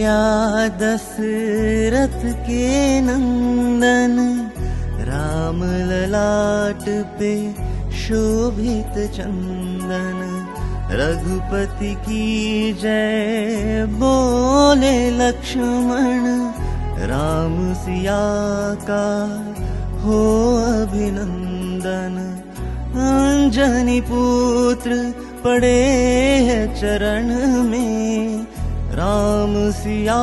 कौशल्या दशरथ के नंदन राम ललाट पे शोभित चंदन। रघुपति की जय बोले लक्ष्मण राम सिया का हो अभिनंदन। अंजनी पुत्र पड़े चरण में राम सिया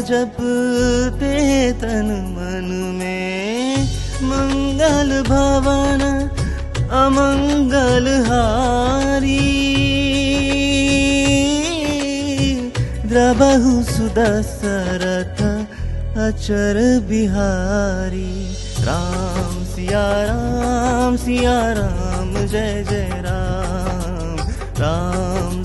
जपते तन मन में। मंगल भवन अमंगल हारी। द्रबहु सुदशरथ अचर बिहारी। राम सिया राम सिया राम जय जय राम। राम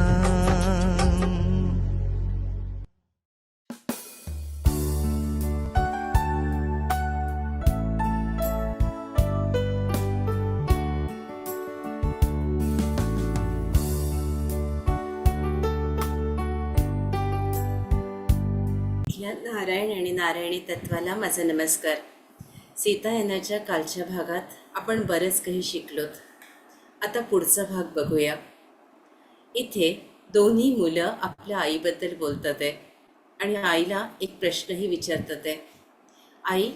या नारायण आणि नारायणी तत्वाला माझा नमस्कार. सीता येण्याच्या कालच्या भागात आपण बरंच काही शिकलोत. आता पुढचा भाग बघूया. इथे दोन्ही मुलं आपल्या आईबद्दल बोलतात आहे आणि आईला एक प्रश्नही विचारतात आहे. आई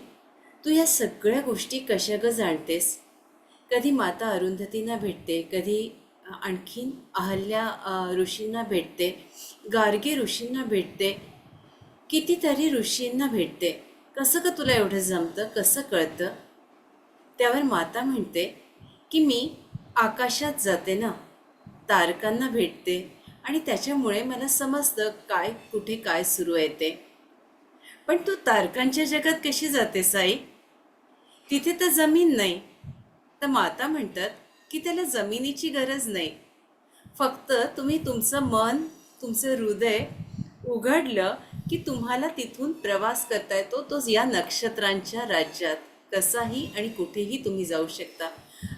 तू या सगळ्या गोष्टी कशा ग जाणतेस? कधी माता अरुंधतींना भेटते कधी आणखीन अहल्या ऋषींना भेटते गार्गे ऋषींना भेटते कितीतरी ऋषींना भेटते. कसं का तुला एवढं जमतं? कसं कळतं? त्यावर माता म्हणते की मी आकाशात जाते ना. तारकांना भेटते आणि त्याच्यामुळे मला समजतं काय कुठे काय सुरू आहे ते. पण तू तारकांच्या जगात कशी जाते साई? तिथे तर जमीन नाही. तर माता म्हणतात की त्याला जमिनीची गरज नाही. फक्त तुम्ही तुमचं मन तुमचं हृदय उघडलं की तुम्हाला तिथून प्रवास करता येतो तो या नक्षत्रांच्या राज्यात. कसाही आणि कुठेही तुम्ही जाऊ शकता.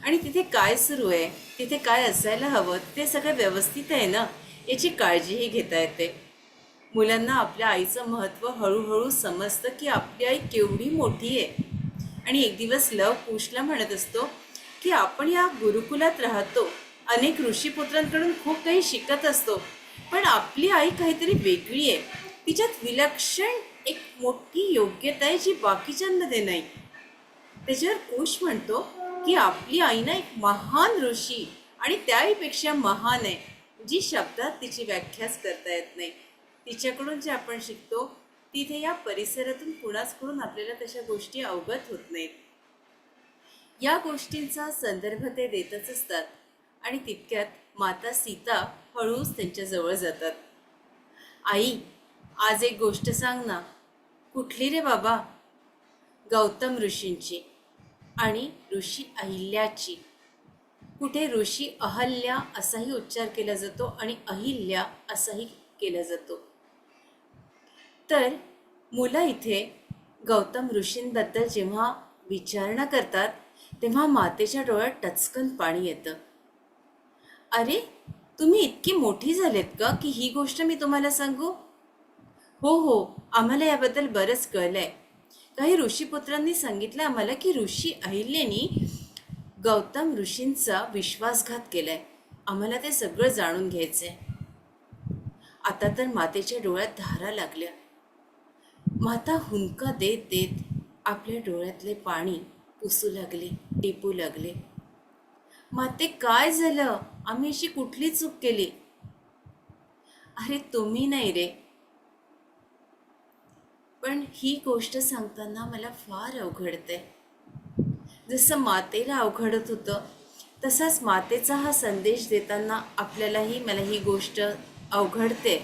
आणि तिथे काय सुरू आहे तिथे काय असायला हवं ते सगळं व्यवस्थित आहे ना याची काळजीही घेता येते. मुलांना आपल्या आईचं महत्त्व हळूहळू समजतं की आपली आई केवढी मोठी आहे. आणि एक दिवस लव कुशला म्हणत असतो की आपण या गुरुकुलात राहतो. अनेक ऋषीपुत्रांकडून खूप काही शिकत असतो. पण आपली आई काहीतरी वेगळी आहे. तिच्यात विलक्षण एक मोठी योग्यता आहे जी बाकीच्यांमध्ये नाही. त्याच्यावर कोश म्हणतो की आपली आई ना एक महान ऋषी आणि त्याहीपेक्षा महान आहे जी शब्दात तिची व्याख्याच करता येत नाही. तिच्याकडून जे आपण शिकतो तिथे या परिसरातून कुणाचकडून आपल्याला तशा गोष्टी अवगत होत नाहीत. या गोष्टींचा संदर्भ ते देतच असतात आणि तितक्यात माता सीता हळूच त्यांच्याजवळ जातात. आई आज एक गोष्ट सांग ना. कुठली रे बाबा? गौतम ऋषींची आणि ऋषी अहिल्याची. कुठे ऋषी अहल्या असाही उच्चार केला जातो आणि अहिल्या असाही केला जातो. तर मुलं इथे गौतम ऋषींबद्दल जेव्हा विचारणा करतात तेव्हा मातेच्या डोळ्यात टचकन पाणी येतं. अरे तुम्ही इतकी मोठी झालेत का की ही गोष्ट मी तुम्हाला सांगू? हो हो. आम्हाला याबद्दल बरंच कळलंय. काही ऋषीपुत्रांनी सांगितलं आम्हाला की ऋषी अहिल्यानी गौतम ऋषींचा विश्वासघात केलाय. आम्हाला ते सगळं जाणून घ्यायचंय. आता तर मातेच्या डोळ्यात धारा लागल्या. माता हुंका देत देत आपल्या डोळ्यातले पाणी पुसू लागले टिपू लागले. माते काय झालं? आम्ही अशी कुठली चूक केली? अरे तुम्ही नाही रे. पण ही गोष्ट सांगताना मला फार अवघडते. जसं मातेला अवघडत होतं तसाच मातेचा हा संदेश देताना आपल्यालाही मला ही गोष्ट अवघडते.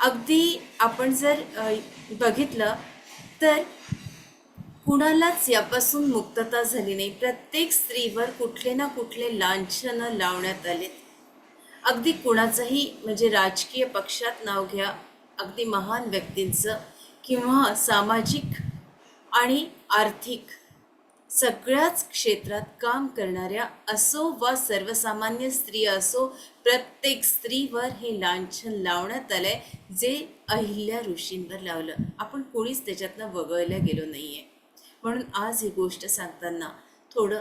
अगदी आपण जर बघितलं तर कुणालाच यापासून मुक्तता झाली नाही. प्रत्येक स्त्रीवर कुठले ना कुठले लांछनं लावण्यात आलेत अगदी कुणाचंही म्हणजे राजकीय पक्षात नाव घ्या अगदी महान व्यक्तींचं किंवा सामाजिक आणि आर्थिक सगळ्याच क्षेत्रात काम करणाऱ्या असो वा सर्वसामान्य स्त्री असो प्रत्येक स्त्रीवर हे लांछन लावण्यात आलंय जे अहिल्या ऋषींवर लावलं. आपण कोणीच त्याच्यातनं वगळल्या गेलो नाही आहे म्हणून आज ही गोष्ट सांगताना थोडं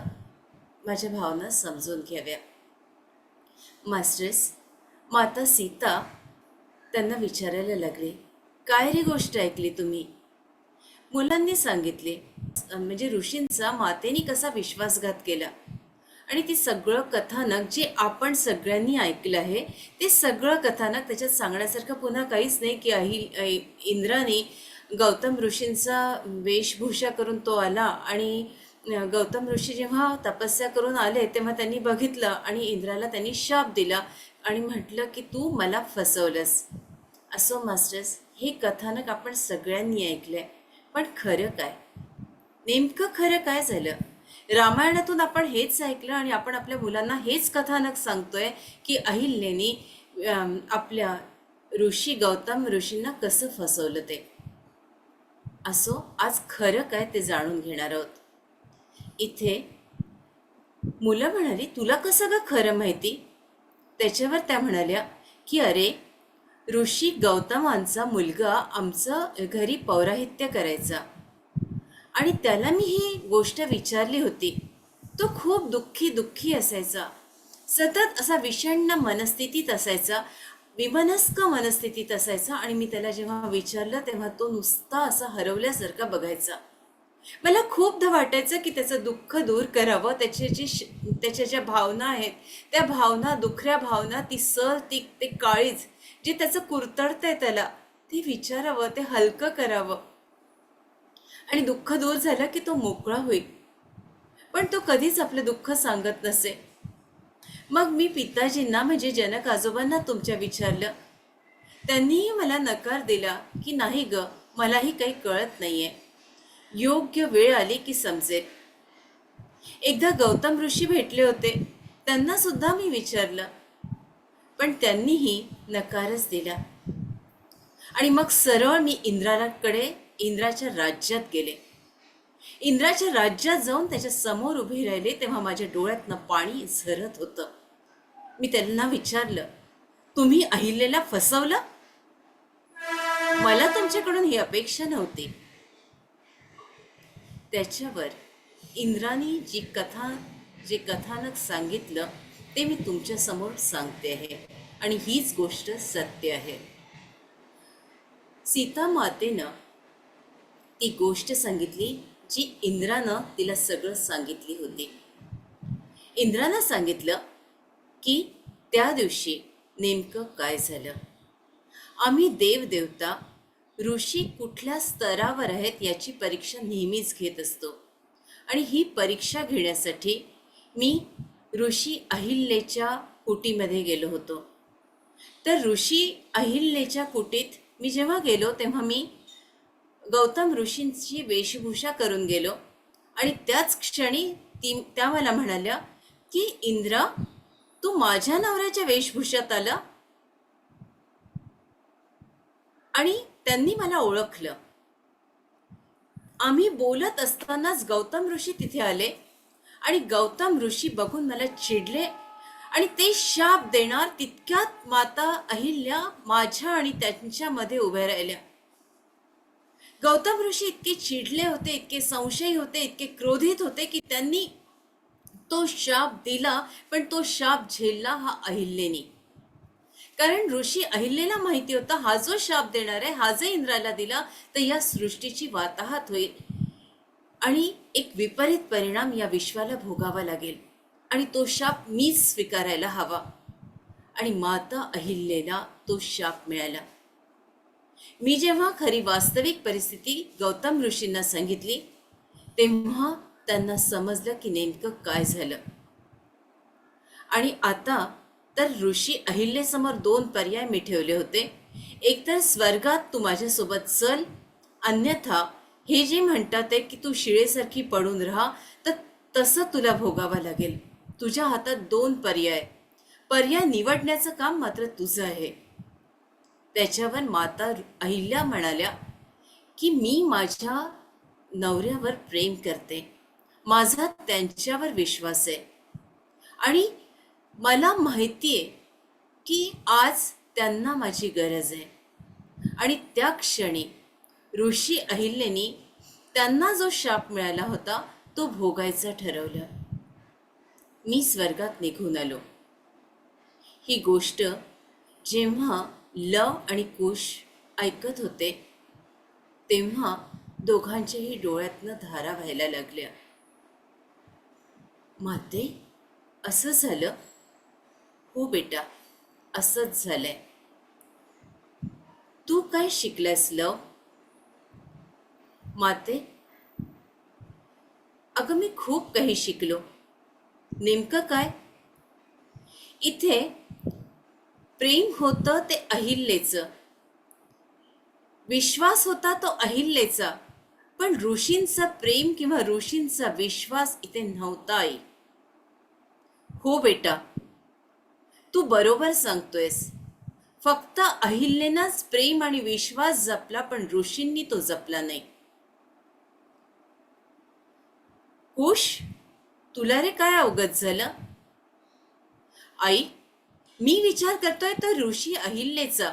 माझ्या भावना समजून घ्याव्या. मास्टर्स माता सीता त्यांना विचारायला लागले काय रे गोष्ट ऐकली तुम्ही? मुलांनी सांगितले म्हणजे ऋषींचा मातेने कसा विश्वासघात केला? आणि ते सगळं कथानक जे आपण सगळ्यांनी ऐकलं आहे ते सगळं कथानक त्याच्यात सांगण्यासारखं पुन्हा काहीच नाही की आई इंद्राने गौतम ऋषींचा वेशभूषा करून तो आला आणि गौतम ऋषी जेव्हा तपस्या करून आले तेव्हा त्यांनी बघितलं आणि इंद्राला त्यांनी शाप दिला आणि म्हटलं की तू मला फसवलंस. असो मास्टर्स. हे कथानक आपण सगळ्यांनी ऐकलंय. पण खरं काय? नेमकं खरं काय झालं? रामायणातून आपण हेच ऐकलं आणि आपण आपल्या मुलांना हेच कथानक सांगतोय की अहिल्याने आपल्या ऋषी गौतम ऋषींना कसं फसवलं ते? असो आज खरं काय ते जाणून घेणार आहोत. इथे मुलं म्हणाली तुला कसं ग खरं माहिती? त्याच्यावर त्या म्हणाल्या की अरे ऋषी गौतमांचा मुलगा आमचं घरी पौराहित्य करायचा. आणि त्याला मी ही गोष्ट विचारली होती. तो खूप दुःखी दुःखी असायचा. सतत असा विषण्ण मनस्थितीत असायचा. विमनस्क मनस्थितीत असायचा आणि मी त्याला जेव्हा विचारलं तेव्हा तो नुसता असा हरवल्यासारखा बघायचा. मला खूपदा वाटायचं की त्याचं दुःख दूर करावं. त्याचे जी श- त्याच्या ज्या भावना आहेत त्या भावना दुखऱ्या भावना ती सर ती ते काळीज जे त्याचं कुरतडतंय त्याला ते विचारावं ते हलकं करावं. आणि दुःख दूर झालं की तो मोकळा होईल. पण तो कधीच आपलं दुःख सांगत नसे. मग मी पिताजींना म्हणजे जनक आजोबांना तुमच्या विचारलं त्यांनीही मला नकार दिला की नाही ग मलाही काही कळत नाहीये. योग्य वेळ आली की समजेल. एकदा गौतम ऋषी भेटले होते. त्यांना सुद्धा मी विचारलं पण त्यांनीही नकारच दिला. आणि मग सरळ मी इंद्राकडे इंद्राच्या राज्यात गेले. इंद्राच्या राज्यात जाऊन त्याच्यासमोर उभे राहिले तेव्हा माझ्या डोळ्यातनं पाणी झरत होतं. मी त्यांना विचारलं तुम्ही अहिल्याला फसवलं? मला तुमच्याकडून ही अपेक्षा नव्हती. त्याच्यावर इंद्रानी जी कथा जे कथानक सांगितलं ते मी तुमच्यासमोर सांगते आहे. आणि हीच गोष्ट सत्य आहे. सीता मातेनं ती गोष्ट सांगितली जी इंद्रानं तिला सगळं सांगितली होती. इंद्रानं सांगितलं की त्या दिवशी नेमकं काय झालं? आम्ही देवदेवता ऋषी कुठल्या स्तरावर आहेत याची परीक्षा नेहमीच घेत असतो. आणि ही परीक्षा घेण्यासाठी मी ऋषी अहिल्येच्या कुटीमध्ये गेलो होतो. तर ऋषी अहिल्येच्या कुटीत मी जेव्हा गेलो तेव्हा मी गौतम ऋषींची वेशभूषा करून गेलो. आणि त्याच क्षणी ती त्या मला म्हणाल्या की इंद्रा तू माझ्या नवऱ्याच्या वेशभूषात आला? आणि त्यांनी मला ओळखलं. आम्ही बोलत असतानाच गौतम ऋषी तिथे आले. आणि गौतम ऋषी बघून मला चिडले. आणि ते शाप देणार तितक्यात माता अहिल्या माझ्या आणि त्यांच्यामध्ये उभ्या राहिल्या. गौतम ऋषी इतके चिडले होते इतके संशयी होते इतके क्रोधित होते की त्यांनी तो शाप दिला पण तो शाप झेलला हा अहिल्येने. कारण ऋषी अहिल्येला माहिती होता हा जो शाप देणार आहे हा जो इंद्राला दिला तर या सृष्टीची वाताहत होईल. आणि एक विपरीत परिणाम या विश्वाला भोगावा लागेल. आणि तो शाप मीच स्वीकारायला हवा. आणि माता अहिल्येला तो शाप मिळाला. मी जेव्हा खरी वास्तविक परिस्थिती गौतम ऋषींना सांगितली तेव्हा त्यांना समजलं की नेमकं काय झालं. आणि आता तर ऋषी अहिल्यासमोर दोन पर्याय मी ठेवले होते. एकतर स्वर्गात तू माझ्यासोबत चल अन्यथा हे जे म्हणतात आहे की तू शिळेसारखी पडून राहा तर तसं तुला भोगावं लागेल. तुझ्या हातात दोन पर्याय. पर्याय निवडण्याचं काम मात्र तुझं आहे. त्याच्यावर माता अहिल्या म्हणाल्या की मी माझ्या नवऱ्यावर प्रेम करते. माझा त्यांच्यावर विश्वास आहे. आणि मला माहिती आहे की आज त्यांना माझी गरज आहे. आणि त्या क्षणी ऋषी अहिल्याने त्यांना जो शाप मिळाला होता तो भोगायचा ठरवलं. मी स्वर्गात निघून आलो. ही गोष्ट जेव्हा लव आणि कुश ऐकत होते तेव्हा दोघांच्याही डोळ्यातनं धारा व्हायला लागल्या. माते असं झालं? हो बेटा असंच झालंय. तू काय शिकलास लव? माते अगं मी खूप काही शिकलो. नेमकं काय? इथे प्रेम होतं ते अहिल्येचं. विश्वास होता तो अहिल्येचा. पण ऋषींचा प्रेम किंवा ऋषींचा विश्वास इथे नव्हता आई. हो बेटा तू बरोबर सांगतोयस. फक्त अहिल्येनंच प्रेम आणि विश्वास जपला पण ऋषींनी तो जपला नाही. कुश तुला रे काय अवगत झालं? आई मी विचार करतोय तर ऋषी अहिल्येचा.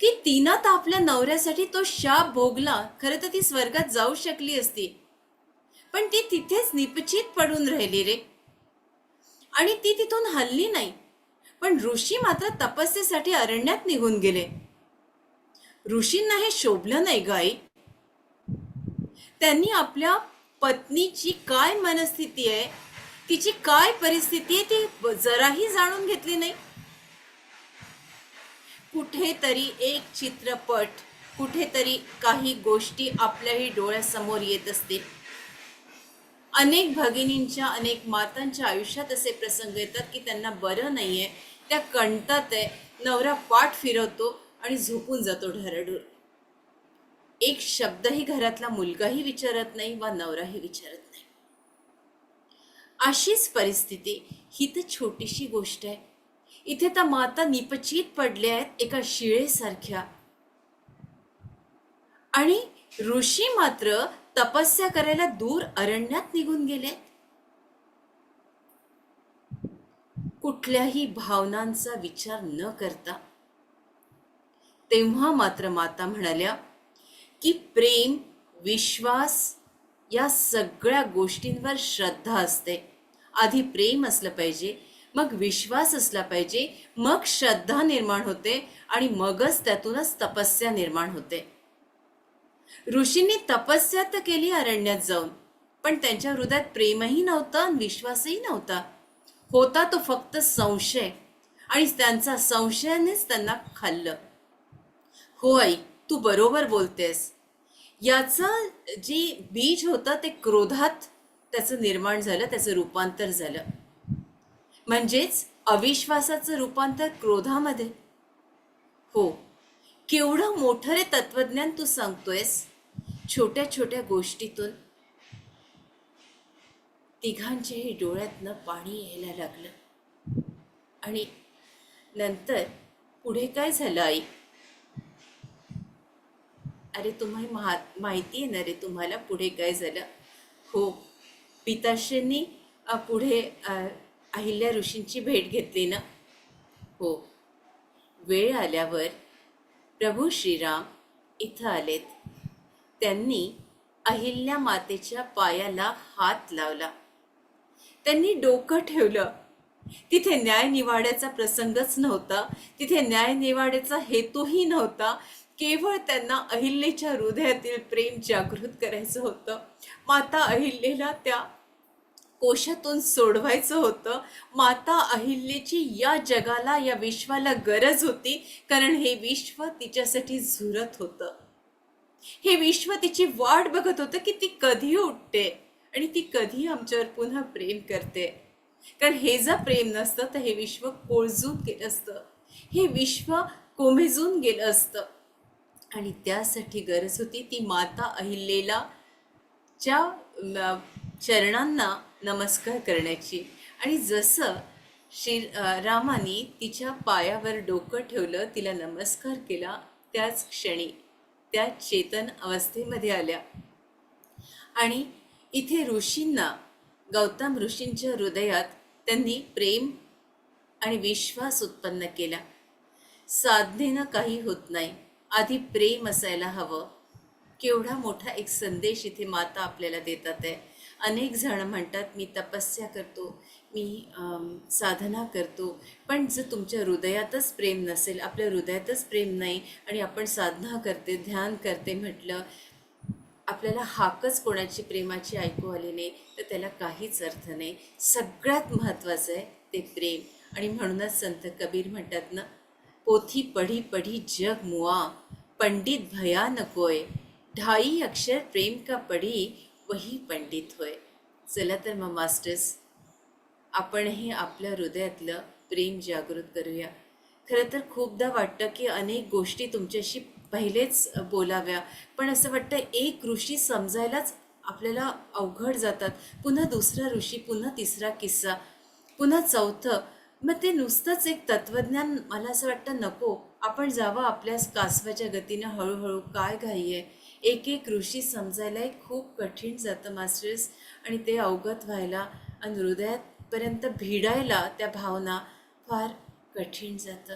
की तिनं तर आपल्या नवऱ्यासाठी तो शाप भोगला खरं तर ती स्वर्गात जाऊ शकली असती. पण ती तिथेच निपचित पडून राहिली रे. आणि ती तिथून हल्ली नाही पण ऋषी मात्र तपस्येसाठी अरण्यात निघून गेले. ऋषींना हे शोभलं नाही गाई त्यांनी आपल्या पत्नीची काय मनस्थिती आहे? तिची काय परिस्थिती आहे ती जराही जाणून घेतली नाही. कुठेतरी एक चित्रपट कुठेतरी काही गोष्टी आपल्याही डोळ्यासमोर येत असतील. अनेक भगिनींच्या अनेक मातांच्या आयुष्यात असे प्रसंग येतात की त्यांना बरं नाही आहे त्या कंटात आहे नवरा पाठ फिरवतो आणि झोपून जातो ढरढूर एक शब्दही घरातला मुलगाही विचारत नाही वा नवराही विचारत नाही. अशीच परिस्थिती ही तर छोटीशी गोष्ट आहे. इथे तर माता निपचित पडल्या आहेत एका शिळेसारख्या. आणि ऋषी मात्र तपस्या करायला दूर अरण्यात निघून गेले कुठल्याही भावनांचा विचार न करता. तेव्हा मात्र माता म्हणाल्या की प्रेम विश्वास या सगळ्या गोष्टींवर श्रद्धा असते. आधी प्रेम असलं पाहिजे मग विश्वास असला पाहिजे मग श्रद्धा निर्माण होते आणि मगच त्यातूनच तपस्या निर्माण होते. ऋषींनी तपस्या तर केली अरण्यात जाऊन पण त्यांच्या हृदयात प्रेमही नव्हता आणि विश्वासही नव्हता. होता तो फक्त संशय आणि त्यांचा संशयानेच त्यांना खाल्लं. हो आई तू बरोबर बोलतेस. याचं जे बीज होतं ते क्रोधात त्याचं निर्माण झालं त्याचं रूपांतर झालं. म्हणजेच अविश्वासाचं रूपांतर क्रोधामध्ये. हो केवढं मोठं रे तत्वज्ञान तू सांगतोयस छोट्या छोट्या गोष्टीतून. तिघांच्याही डोळ्यातनं पाणी यायला लागलं. आणि नंतर पुढे काय झालं आई? अरे तुम्हाला महा माहिती आहे ना रे तुम्हाला पुढे काय झालं? हो पिताश्रींनी पुढे अहिल्या ऋषींची भेट घेतली ना? हो. वेळ आल्यावर प्रभू श्रीराम इथं आलेत. त्यांनी अहिल्या मातेच्या पायाला हात लावला. त्यांनी डोकं ठेवलं. तिथे न्याय निवाड्याचा प्रसंगच नव्हता. तिथे न्याय निवाड्याचा हेतूही नव्हता. केवळ त्यांना अहिल्येच्या हृदयातील प्रेम जागृत करायचं होतं. माता अहिल्येला त्या कोशातून सोडवायचं होतं. माता अहिल्येची या जगाला या विश्वाला गरज होती कारण हे विश्व तिच्यासाठी झुरत होतं. हे विश्व तिची वाट बघत होतं की ती कधी उठते आणि ती कधी आमच्यावर पुन्हा प्रेम करते. कारण हे जर प्रेम नसतं तर हे विश्व कोळजून गेलं असतं. हे विश्व कोमेजून गेलं असतं. आणि त्यासाठी गरज होती ती माता अहिल्येला च्या चरणांना नमस्कार करण्याची. आणि जसं श्री रामाने तिच्या पायावर डोकं ठेवलं तिला नमस्कार केला त्याच क्षणी त्या चेतन अवस्थेमध्ये आल्या. आणि इथे ऋषींना गौतम ऋषींच्या हृदयात त्यांनी प्रेम आणि विश्वास उत्पन्न केला. साधनेनं काही होत नाही. आधी प्रेम असायला हवं. केवढा मोठा एक संदेश इथे माता आपल्याला देतात आहे. अनेक जण म्हणतात मी तपस्या करतो मी साधना करतो पण जर तुमच्या हृदयातच प्रेम नसेल आपल्या हृदयातच प्रेम नाही आणि आपण साधना करते ध्यान करते म्हटलं आपल्याला हाकच कोणाची प्रेमाची ऐकू आली नाही तर त्याला काहीच अर्थ नाही. सगळ्यात महत्त्वाचं आहे ते प्रेम. आणि म्हणूनच संत कबीर म्हणतात ना पोथी पढी पढी जग मुआ पंडित भया नकोय ढाई अक्षर प्रेम का पढी वही पंडित होय चला तर मग मास्टर्स आपणही आपल्या हृदयातलं प्रेम जागृत करूया। खरं तर खूपदा वाटतं की अनेक गोष्टी तुमच्याशी पहिलेच बोलाव्या पण असं वाटतं एक ऋषी समजायलाच आपल्याला अवघड जातात. पुन्हा दुसरा ऋषी पुन्हा तिसरा किस्सा पुन्हा चौथं मग ते नुसतंच एक तत्वज्ञान मला असं वाटतं नको. आपण जावं आपल्या कासवाच्या गतीनं हळूहळू काय घाई आहे एक एक ऋषी समजायला खूप कठीण जातं मास्टर्स आणि ते अवगत व्हायला आणि हृदयापर्यंत भिडायला त्या भावना फार कठीण जातं.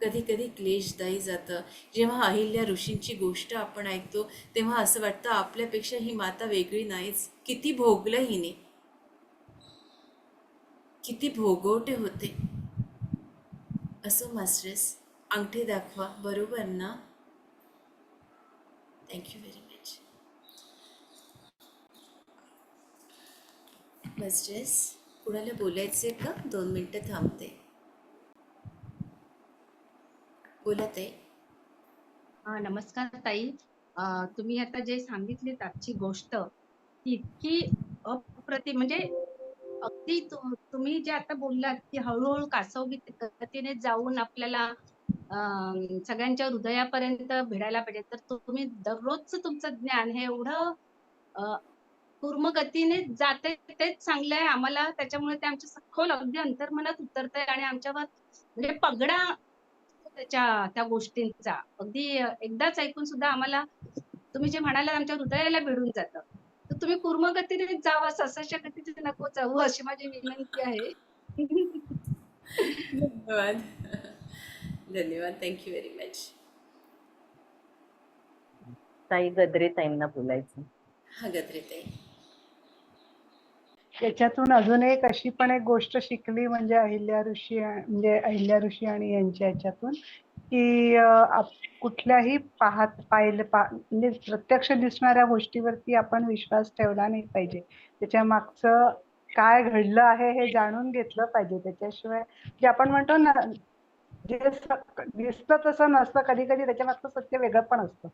कधी कधी क्लेशदायी जातं. जेव्हा अहिल्या ऋषींची गोष्ट आपण ऐकतो तेव्हा असं वाटतं आपल्यापेक्षा ही माता वेगळी नाहीच. किती भोगलं हिने. किती भोगवटे होते. असो मास्टरेस अंगठी दाखवा बरोबर ना? थँक्यू व्हेरी मच मास्टरेस कुणाला बोलायचे का? दोन मिनटं थांबते. बोला ताई. हा नमस्कार ताई. तुम्ही आता जे सांगितले आजची गोष्ट ती इतकी अप्रतिम म्हणजे अगदी तुम्ही जे आता बोललात की हळूहळू कासव गतीने जाऊन आपल्याला सगळ्यांच्या हृदयापर्यंत भिडायला पाहिजे. तर तुम्ही दररोजच तुमचं ज्ञान हे एवढं अं, गतीने जाते तेच चांगलं आहे. आम्हाला त्याच्यामुळे ते आमच्या सखोल अगदी अंतर्मनात उतरतंय आणि आमच्यावर म्हणजे पगडा त्याच्या त्या गोष्टींचा. अगदी एकदाच ऐकून सुद्धा आम्हाला तुम्ही जे म्हणाला आमच्या हृदयाला भिडून जातं. तर तुम्ही कुर्मगतीने जावं ससाच्या गतीने नको जाऊ अशी माझी विनंती आहे. धन्यवाद. धन्यवाद. थँक्यू व्हेरी मच ताई गद्रे ताईंना बोलायचं. हा गद्रे ताई. त्याच्यातून अजून एक अशी पण एक गोष्ट शिकली म्हणजे अहिल्या ऋषी म्हणजे अहिल्या ऋषी आणि यांच्या ह्याच्यातून की कुठल्याही पाहत पाहिलं पा म्हणजे प्रत्यक्ष दिसणाऱ्या गोष्टीवरती आपण विश्वास ठेवला नाही पाहिजे. त्याच्या मागचं काय घडलं आहे हे जाणून घेतलं पाहिजे. त्याच्याशिवाय जे आपण म्हणतो ना जे दिसतं तसं नसतं. कधी कधी त्याच्या मागचं सत्य वेगळं पण असतं.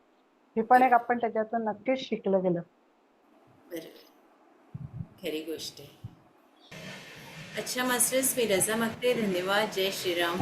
हे पण एक आपण त्याच्यातून नक्कीच शिकलं गेलं. खरी गोष्ट अच्छा मास्टर्स मी रजा मागते धन्यवाद. जय श्रीराम.